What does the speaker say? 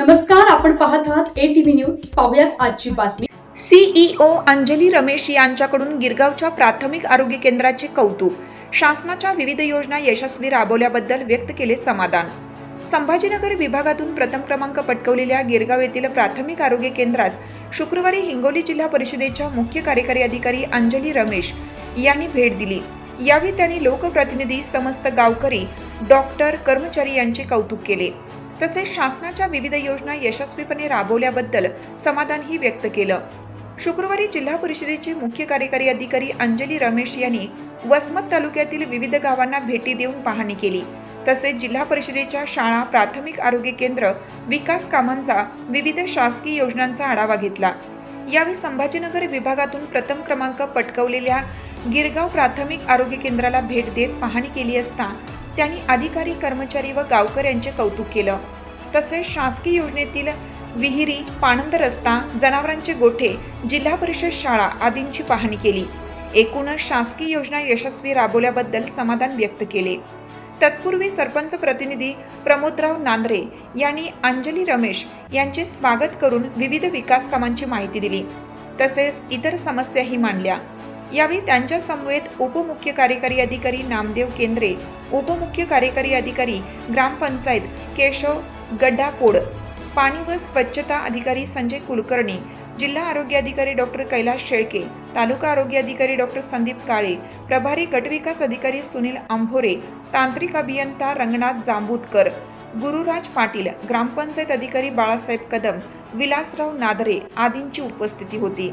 नमस्कार आपण पाहत आहात ए टीव्ही न्यूज पाहुयात आजची बातमी. सीईओ अंजली रमेश यांच्याकडून गिरगावच्या प्राथमिक आरोग्य केंद्राचे कौतुक. शासनाच्या विविध योजना यशस्वी राबवल्याबद्दल व्यक्त केले समाधान. संभाजीनगर विभागातून प्रथम क्रमांक पटकवलेल्या गिरगाव येथील प्राथमिक आरोग्य केंद्रास शुक्रवारी हिंगोली जिल्हा परिषदेच्या मुख्य कार्यकारी अधिकारी अंजली रमेश यांनी भेट दिली. यावेळी त्यांनी लोकप्रतिनिधी समस्त गावकरी डॉक्टर कर्मचारी यांचे कौतुक केले. तसेच शासनाच्या विविध योजना यशस्वीपणे राबवल्याबद्दल समाधानही व्यक्त केलं. शुक्रवारी जिल्हा परिषदेचे मुख्य कार्यकारी अधिकारी अंजली रमेश यांनी वसमत तालुक्यातील विविध गावांना भेटी देऊन पाहणी केली. तसेच जिल्हा परिषदेच्या शाळा प्राथमिक आरोग्य केंद्र विकास कामांचा विविध शासकीय योजनांचा आढावा घेतला. यावेळी संभाजीनगर विभागातून प्रथम क्रमांक पटकवलेल्या गिरगाव प्राथमिक आरोग्य केंद्राला भेट देत पाहणी केली असता त्यांनी अधिकारी कर्मचारी व गावकऱ्यांचे कौतुक केलं. तसेच शासकीय योजनेतील विहिरी पाणंद रस्ता जनावरांचे गोठे जिल्हा परिषद शाळा आदींची पाहणी केली. एकूणच शासकीय योजना यशस्वी राबवल्याबद्दल समाधान व्यक्त केले. तत्पूर्वी सरपंच प्रतिनिधी प्रमोदराव नांद्रे यांनी अंजली रमेश यांचे स्वागत करून विविध विकास कामांची माहिती दिली. तसेच इतर समस्याही मांडल्या. यावेळी त्यांच्या समवेत उपमुख्य कार्यकारी अधिकारी नामदेव केंद्रे उपमुख्य कार्यकारी अधिकारी ग्रामपंचायत केशव गड्डापोड पाणी व स्वच्छता अधिकारी संजय कुलकर्णी जिल्हा आरोग्य अधिकारी डॉक्टर कैलास शेळके तालुका आरोग्य अधिकारी डॉक्टर संदीप काळे प्रभारी गटविकास अधिकारी सुनील आंभोरे तांत्रिक अभियंता रंगनाथ जांबूतकर गुरुराज पाटील ग्रामपंचायत अधिकारी बाळासाहेब कदम विलासराव नादरे आदींची उपस्थिती होती.